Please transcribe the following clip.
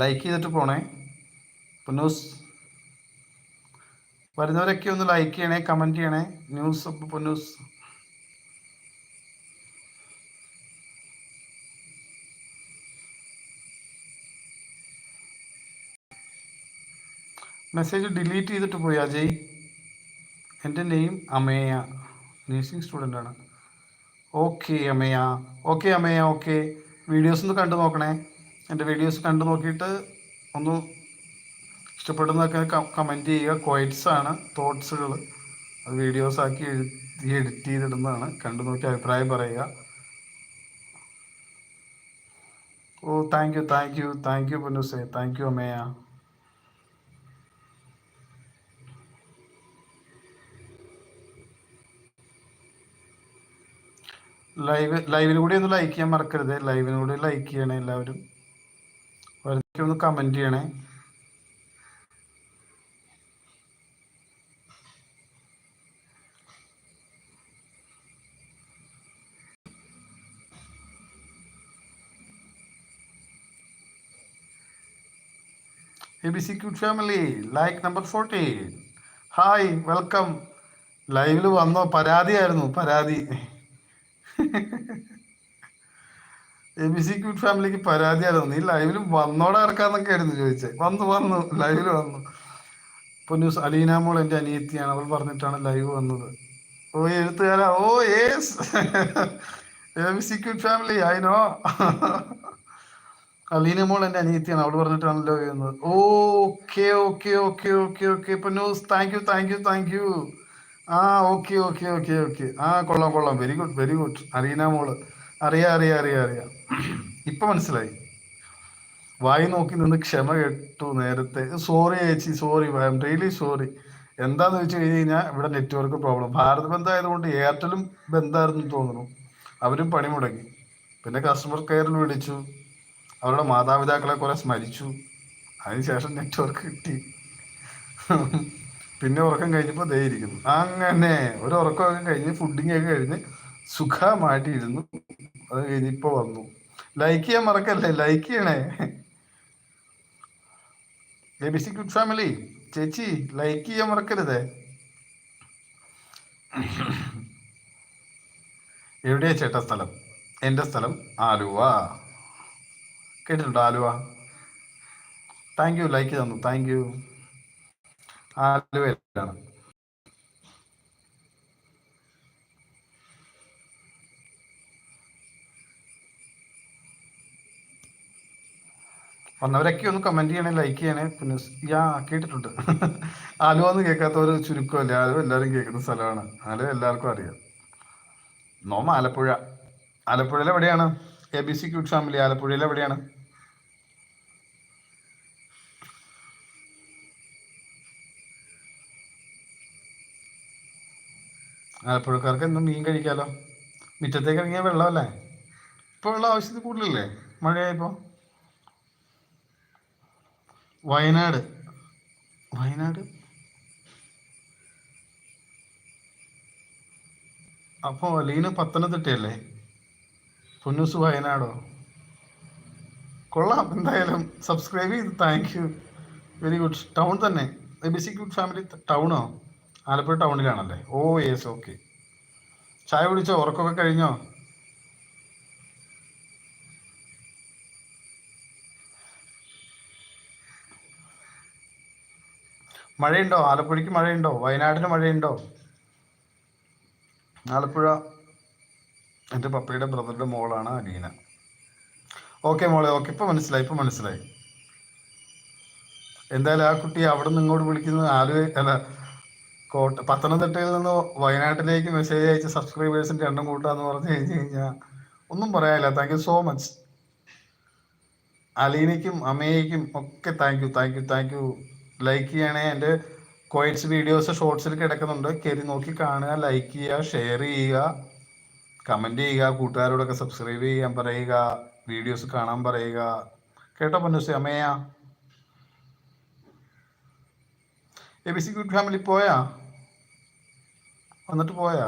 Like ചെയ്തിട്ട് പോണേ. പൊന്നൂസ് വരുന്നവരൊക്കെ ഒന്ന് ലൈക്ക് ചെയ്യണേ കമന്റ് ചെയ്യണേ. ന്യൂസ് പൊന്നൂസ് മെസ്സേജ് ഡിലീറ്റ് ചെയ്തിട്ട് പോയി അജയ്. എന്റെ നെയിം അമേയ. നേഴ്സിംഗ് സ്റ്റുഡന്റ് ആണ്. Okay Ameya. Okay Ameya okay videos ഒന്ന് കണ്ടു നോക്കണേ. എന്റെ വീഡിയോസ് കണ്ടു നോക്കിയിട്ട് ഒന്ന് ഇഷ്ടപ്പെടുന്നതൊക്കെ കമന്റ് ചെയ്യുക. ക്വയറ്റ്സ് ആണ് തോട്ട്സുകൾ അത് വീഡിയോസ് ആക്കി എഴുതി എഡിറ്റ് ചെയ്തിടുന്നതാണ്. കണ്ടു നോക്കി അഭിപ്രായം പറയുക. ഓ thank you thank you thank you പൊന്നുസേ. Thank you അമ്മയ ലൈവ് ലൈവിന് കൂടി ഒന്ന് ലൈക്ക് ചെയ്യാൻ മറക്കരുത്. ലൈവിനൂടെ ലൈക്ക് ചെയ്യണേ എല്ലാവരും. ഒന്ന് കമന്റ് ചെയ്യണേ. A B C cute family like number fourteen hi welcome ലൈവിൽ വന്നോ? പരാതിയായിരുന്നു പരാതി. എ ബി സി ക്യൂട്ട് ഫാമിലിക്ക് പരാതിയായിരുന്നു. നീ ലൈവിൽ വന്നോടെ ഇറക്കാന്നൊക്കെ ആയിരുന്നു ചോദിച്ചത് വന്നു വന്നു ലൈവിൽ വന്നു. ഇപ്പൊ ന്യൂസ് അലീന മോൾ എന്റെ അനിയത്തിയാണ്. അവൾ പറഞ്ഞിട്ടാണ് ലൈവ് വന്നത്. ഓ എഴുത്തുകാരാ? ഓ yes A B C cute family ആയിനോ Aleena മോൾ എന്റെ അനിയത്തിയാണ്. അവൾ പറഞ്ഞിട്ടാണല്ലോ ചെയ്യുന്നത്. Okay okay okay okay okay ഇപ്പൊ news thank you thank you thank you ആ ഓക്കെ ഓക്കെ ഓക്കെ ഓക്കെ ആ കൊള്ളാം കൊള്ളാം. Very good very good Aleena മോൾ. അറിയാം അറിയാം അറിയാം അറിയാം. ഇപ്പൊ മനസ്സിലായി. വായി നോക്കി നിന്ന് ക്ഷമ കേട്ടു നേരത്തെ. സോറി ചേച്ചി sorry I'm really sorry എന്താന്ന് വെച്ച് കഴിഞ്ഞ് കഴിഞ്ഞാൽ ഇവിടെ നെറ്റ്വർക്ക് പ്രോബ്ലം ഭാരത് ബന്ധമായതുകൊണ്ട് എയർടെലും ബന്ധമായിരുന്നു തോന്നുന്നു. അവരും പണി മുടങ്ങി. പിന്നെ കസ്റ്റമർ കെയറിൽ വിളിച്ചു. അവരുടെ മാതാപിതാക്കളെ കുറെ സ്മരിച്ചു. അതിനുശേഷം നെറ്റ്വർക്ക് കിട്ടി. പിന്നെ ഉറക്കം കഴിഞ്ഞപ്പോൾ ദേ ഇരിക്കുന്നു. അങ്ങനെ ഒരു ഉറക്കമൊക്കെ കഴിഞ്ഞ് ഫുഡിങ് ഒക്കെ കഴിഞ്ഞ് സുഖമായിട്ടിരുന്നു. അത് കഴിഞ്ഞിപ്പോ വന്നു. ലൈക്ക് ചെയ്യാൻ മറക്കല്ലേ? ലൈക്ക് ചെയ്യണേ. എ ഫാമിലി ചേച്ചി ലൈക്ക് ചെയ്യാൻ മറക്കരുതേ. എവിടെയാ ചേട്ടാ സ്ഥലം? എന്റെ സ്ഥലം ആലുവ. കേട്ടിട്ടുണ്ടോ ആലുവ? താങ്ക് യു ലൈക്ക് തന്നു. താങ്ക് യു ആലുവയിലാണ്. വന്നവരൊക്കെ ഒന്ന് കമന്റ് ചെയ്യണേ ലൈക്ക് ചെയ്യണേ. പിന്നെ യാ കേട്ടിട്ടുണ്ട് ആലുവ എന്ന് കേൾക്കാത്തവർ ചുരുക്കമല്ലേ? ആലുവ എല്ലാവരും കേൾക്കുന്ന സ്ഥലമാണ്. ആലുവ എല്ലാവർക്കും അറിയാം. നോമ ആലപ്പുഴ. ആലപ്പുഴയിൽ എവിടെയാണ്? A B C cute family ആലപ്പുഴയിൽ എവിടെയാണ്? ആലപ്പുഴക്കാർക്ക് എന്നും മീൻ കഴിക്കാലോ. മുറ്റത്തേക്ക് ഇറങ്ങിയ വെള്ളമല്ലേ? ഇപ്പോൾ വെള്ളം ആവശ്യത്തിൽ കൂടുതലല്ലേ? മഴയായപ്പോൾ വയനാട്. വയനാട്? അപ്പോ ലീന പത്തനംതിട്ടയല്ലേ? പൊന്നൂസ് വയനാടോ? കൊള്ളാം. എന്തായാലും സബ്സ്ക്രൈബ് ചെയ്ത് thank you very good town തന്നെ. എ ഗുഡ് ഫാമിലി ടൗണോ ആലപ്പുഴ ടൗണിലാണല്ലേ ഓ യെസ് ഓക്കെ ചായ കുടിച്ചോ? ഉറക്കമൊക്കെ കഴിഞ്ഞോ? മഴയുണ്ടോ? ആലപ്പുഴയ്ക്ക് മഴയുണ്ടോ? വയനാടിന് മഴയുണ്ടോ? ആലപ്പുഴ. എന്റെ പപ്പയുടെ ബ്രദറുടെ മോളാണ് അലീന. ഓക്കെ മോളെ ഓക്കെ. ഇപ്പം മനസ്സിലായി ഇപ്പം മനസ്സിലായി. എന്തായാലും ആ കുട്ടി അവിടെ നിന്ന് ഇങ്ങോട്ട് വിളിക്കുന്നത് ആലുവ അല്ല കോട്ട പത്തനംതിട്ടയിൽ നിന്ന് വയനാട്ടിലേക്ക് മെസ്സേജ് അയച്ച സബ്സ്ക്രൈബേഴ്സിന്റെ എണ്ണം കൂട്ടാന്ന് പറഞ്ഞു കഴിഞ്ഞ് കഴിഞ്ഞാൽ ഒന്നും പറയാനില്ല. താങ്ക് യു സോ മച്ച് അലീനയ്ക്കും അമ്മയ്ക്കും ഒക്കെ thank you thank you thank you like ചെയ്യണേ. എന്റെ കോയിറ്റ്സ് വീഡിയോസ് ഷോർട്സിൽ കിടക്കുന്നുണ്ട്. കയറി നോക്കി കാണുക ലൈക്ക് ചെയ്യുക ഷെയർ ചെയ്യുക കമന്റ് ചെയ്യുക കൂട്ടുകാരോടൊക്കെ സബ്സ്ക്രൈബ് ചെയ്യാൻ പറയുക വീഡിയോസ് കാണാൻ പറയുക. കേട്ടോ പൊന്നു അമ്മയാ. A B C good family പോയാ? വന്നിട്ട് പോയാ?